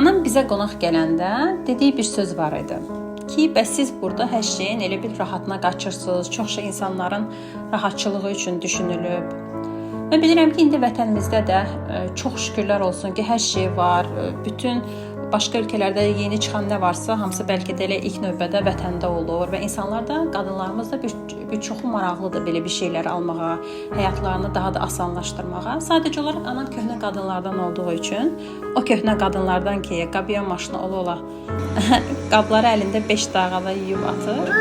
Anam bizə qonaq gələndə dediyi bir söz var idi ki, bəs siz burada hər şeyin elə bir rahatına qaçırsınız. Çox şey insanların rahatçılığı üçün düşünülüb. Mən bilirəm ki, indi vətənimizdə də ə, çox şükürlər olsun ki, hər şey var. Ə, Bütün başqa ölkələrdə yeni çıxan nə varsa, hamısı bəlkə də elə ilk növbədə vətəndə olur və insanlar da, qadınlarımız da bir, bir çoxu maraqlıdır belə bir şeyləri almağa, həyatlarını daha da asanlaşdırmağa. Sadəcə olaraq anam köhnə qadınlardan olduğu üçün o köhnə qadınlardan ki, qabiyan maşını ola ola qabları əlində 5 dağada yuyub atır.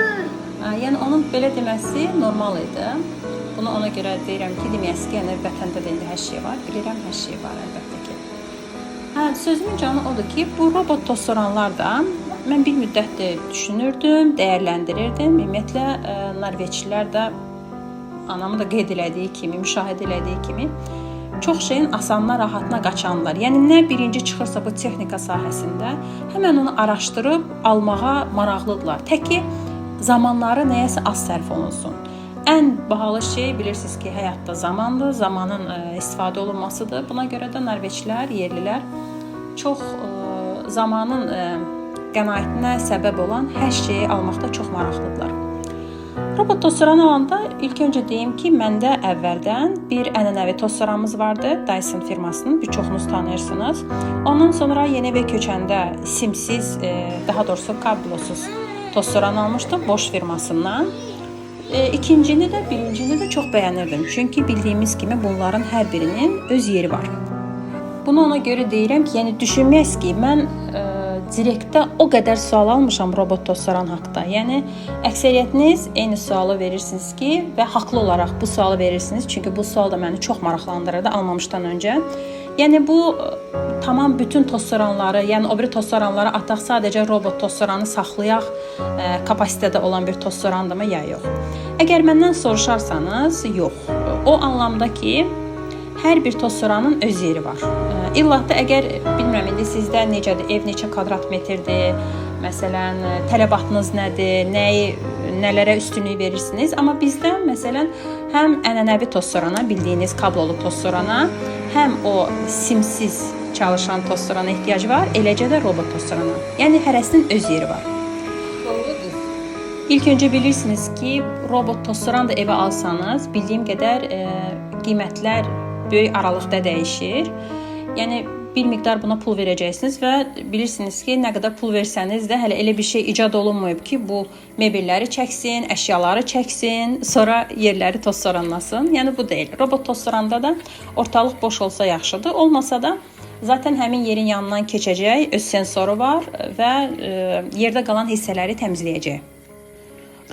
Yəni onun belə deməsi normal idi. Bunu ona görə deyirəm ki, deməyəsi ki, yəni vətəndə də indi hər şey var. Bilirəm hər şey var əlbəttə ki. Hə, sözümün canı odur ki, bu robot tostoranlar da mən bir müddətdir düşünürdüm, dəyərləndirirdim. Ümumiyyətlə ə, Norveçlilər də anamın da qeyd elədiyi kimi, müşahidə elədiyi kimi çox şeyin asanına, rahatına qaçanlar. Yəni nə birinci çıxırsa bu texnika sahəsində, həmin onu araşdırıb almağa maraqlıdırlar. Tək ki zamanları nəyəsə az sərf olunsun. Ən bahalı şey bilirsiniz ki, həyatda zamandır, zamanın ə, istifadə olunmasıdır. Buna görə də Norveçlilər, yerlilər çox ə, zamanın ə, qənaətinə səbəb olan hər şeyi almaqda çox maraqlıdırlar. Robot tostoranı alanda ilk öncə deyim ki, məndə əvvəldən bir ənənəvi tostoramız vardı, Dyson firmasının, bir çoxunuz tanıyırsınız. Ondan sonra yeni evə köçəndə simsiz, e, daha doğrusu kablosuz tostoran almışdım Bosch firmasından. E, ikincini də, birincini də çox bəyənirdim. Çünki bildiyimiz kimi bunların hər birinin öz yeri var. Bunu ona görə deyirəm ki, yəni düşünməyiz ki, mən ə, direktdə o qədər sual almışam robot tostoran haqqında. Yəni əksəriyyətiniz eyni sualı verirsiniz ki, və haqlı olaraq bu sualı verirsiniz. Çünki bu sual da məni çox maraqlandırırdı almamışdan öncə. Yəni bu ə, tamam bütün tostoranları, yəni o biri tostoranları ataq sadəcə robot tostoranı saxlayaq ə, kapasitədə olan bir tostorandımı ya yox? Əgər məndən soruşarsanız, yox. O anlamda ki, hər bir tostoranın öz yeri var. Ə, İllah da əgər bilmirəm indi sizdə necədir, ev neçə kvadrat metrdir, məsələn, tələbatınız nədir, nəyi nələrə üstünlük verirsiniz? Amma bizdə məsələn həm ənənəvi tostorana, bildiyiniz kablolu tostorana, həm o simsiz çalışan tostorana ehtiyac var, eləcə də robot tostorana. Yəni hərəsinin öz yeri var. İlk öncə bilirsiniz ki, robot tostoran da evə alsanız, bildiyim qədər e, qiymətlər böyük aralıqda dəyişir. Yəni bir miqdar buna pul verəcəksiniz və bilirsiniz ki, nə qədər pul versəniz də hələ elə bir şey icad olunmayıb ki, bu mebelləri çəksin, əşyaları çəksin, sonra yerləri tostoranlasın. Yəni bu deyil. Robot tostoranda da ortalıq boş olsa yaxşıdır. Olmasa da Zaten həmin yerin yanından keçəcək, öz sensoru var və e, yerdə qalan hissələri təmizləyəcək.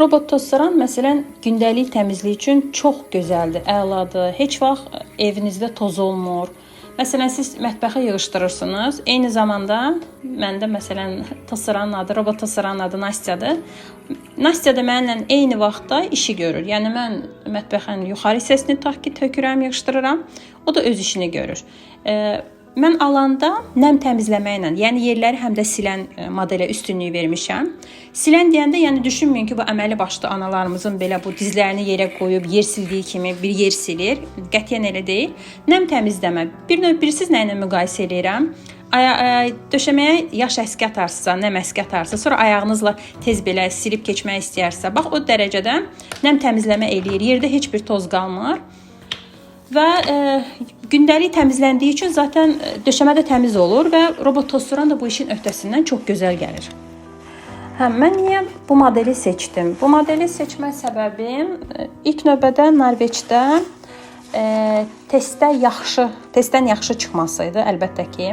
Robot tostoran məsələn gündəlik təmizlik üçün çox gözəldir, əladır. Heç vaxt evinizdə toz olmur. Məsələn siz mətbəxə yığışdırırsınız. Eyni zamanda məndə məsələn tostoranın adı, robot tostoranın adı Nastyadır. Nastya da mənimlə eyni vaxtda işi görür. Yəni mən mətbəxin yuxarı hissəsini tutaq ki, tökürəm, yığışdırıram. O da öz işini görür. E, Mən alanda nəm təmizləməklə, yəni yerləri həm də silən e, modelə üstünlük vermişəm. Silən deyəndə yəni düşünməyin ki, bu əməli başlı analarımızın belə bu dizlərini yerə qoyub yer sildiyi kimi bir yer silir. Qətiyyən elə deyil. Nəm təmizləmə. Bir növ bilirsiz nə ilə müqayisə edirəm? Aya, aya, döşəməyə yaş əski atarsınızsa, nəm əski atarsınızsa, sonra ayağınızla tez belə silib keçmək istəyirsə, bax o dərəcədə nəm təmizləmə eləyir. Yerdə heç bir toz qalmır. Və e, gündəlik təmizləndiyi üçün zaten e, döşəmə də təmiz olur və robot tostoran da bu işin öhdəsindən çox gözəl gəlir. Hə, mən niyə bu modeli seçdim? Bu modeli seçmə səbəbim e, ilk növbədə Norveçdə e, testdə yaxşı, testdən yaxşı çıxması idi, əlbəttə ki.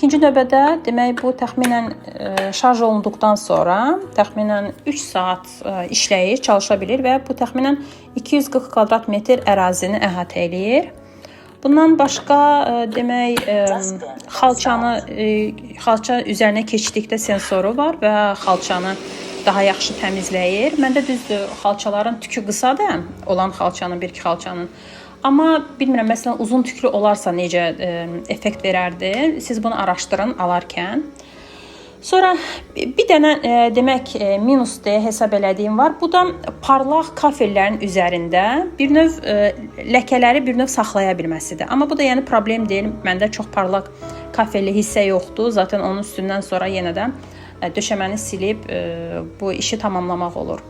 İkinci növbədə demək bu təxminən e, şarj olunduqdan sonra təxminən 3 saat e, işləyir, çalışa bilir və bu təxminən 240 kvadrat metr ərazini əhatə eləyir. Bundan başqa e, demək xalçanı xalça üzərinə keçdikdə sensoru var və xalçanı daha yaxşı təmizləyir. Məndə düzdür, xalçaların tükü qısadır, olan xalçanın, bir iki xalçanın. Amma bilmirəm, məsələn, uzun tüklü olarsa necə e, effekt verərdi? Siz bunu araşdırın alarkən. Sonra bir dənə e, demək e, minus deyə hesab elədiyim var. Bu da parlaq kafellərin üzərində bir növ e, ləkələri bir növ saxlaya bilməsidir. Amma bu da yəni problem deyil. Məndə çox parlaq kafelli hissə yoxdur. Zaten onun üstündən sonra yenə də e, döşəməni silib e, bu işi tamamlamaq olur.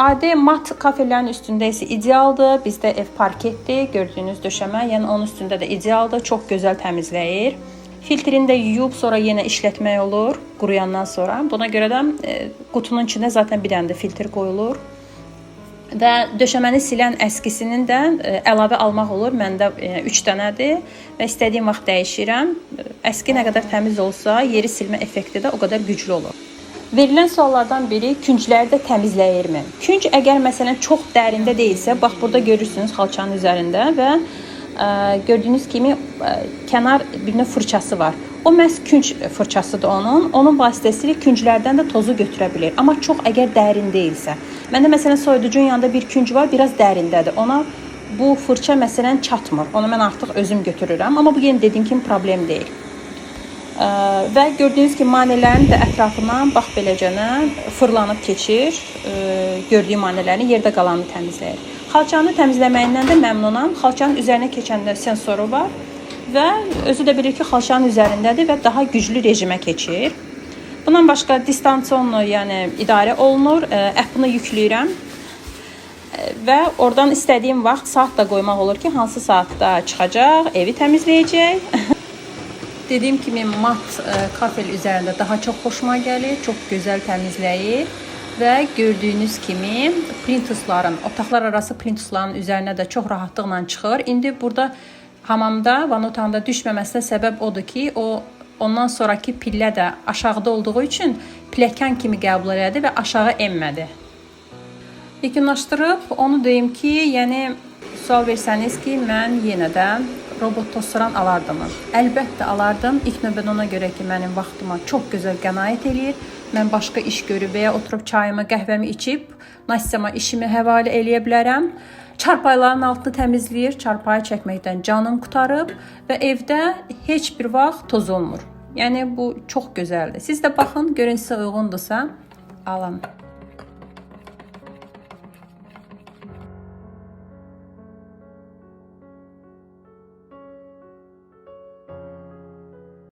Adi mat kafelərin üstündə isə idealdır. Bizdə ev parketdir. Gördüyünüz döşəmə, yəni onun üstündə də idealdır. Çox gözəl təmizləyir. Filtrini də yuyub sonra yenə işlətmək olur quruyandan sonra. Buna görə də e, qutunun içində zaten bir dənə də filtr qoyulur. Və döşəməni silən əskisinin də e, əlavə almaq olur. Məndə 3 dənədir və istədiyim vaxt dəyişirəm. E, Əski nə qədər təmiz olsa, yeri silmə effekti də o qədər güclü olur. Verilən suallardan biri küncləri də təmizləyirmi? Künc əgər məsələn çox dərində deyilsə, bax burada görürsünüz xalçanın üzərində və ə, gördüyünüz kimi ə, kənar bir növ fırçası var. O məhz künc fırçasıdır onun. Onun vasitəsilə künclərdən də tozu götürə bilir. Amma çox əgər dərin deyilsə. Məndə məsələn soyuducunun yanında bir künc var, biraz dərindədir. Ona bu fırça məsələn çatmır. Onu mən artıq özüm götürürəm. Amma bu yenə dediyim kimi problem deyil. Ə, və gördüyünüz kimi manələrin də ətrafından bax beləcənə fırlanıb keçir. Ə, gördüyüm manələrin yerdə qalanını təmizləyir. Xalçanı təmizləməyindən də məmnunam. Xalçanın üzərinə keçəndə sensoru var və özü də bilir ki, xalçanın üzərindədir və daha güclü rejimə keçir. Bundan başqa distansionlu, yəni idarə olunur. Ə, Appını yükləyirəm Ə, və oradan istədiyim vaxt saat da qoymaq olur ki, hansı saatda çıxacaq, evi təmizləyəcək. Dediyim kimi mat ə, kafel üzərində daha çox xoşuma gəlir, çox gözəl təmizləyir və gördüyünüz kimi plintusların, otaqlar arası plintusların üzərinə də çox rahatlıqla çıxır. İndi burada hamamda, van otağında düşməməsinə səbəb odur ki, o ondan sonraki pillə də aşağıda olduğu üçün pilləkən kimi qəbul elədi və aşağı enmədi. Yekunlaşdırıb onu deyim ki, yəni sual versəniz ki, mən yenə də robot tosturan alardımı? Əlbəttə alardım. İlk növbədə ona görə ki, mənim vaxtıma çox gözəl qənaət eləyir. Mən başqa iş görüb və ya çayımı, qəhvəmi içib Nastyama işimi həvalə eləyə bilərəm. Çarpayların altını təmizləyir, çarpayı çəkməkdən canım qutarıb və evdə heç bir vaxt toz olmur. Yəni bu çox gözəldir. Siz də baxın, görün sizə uyğundursa, alın.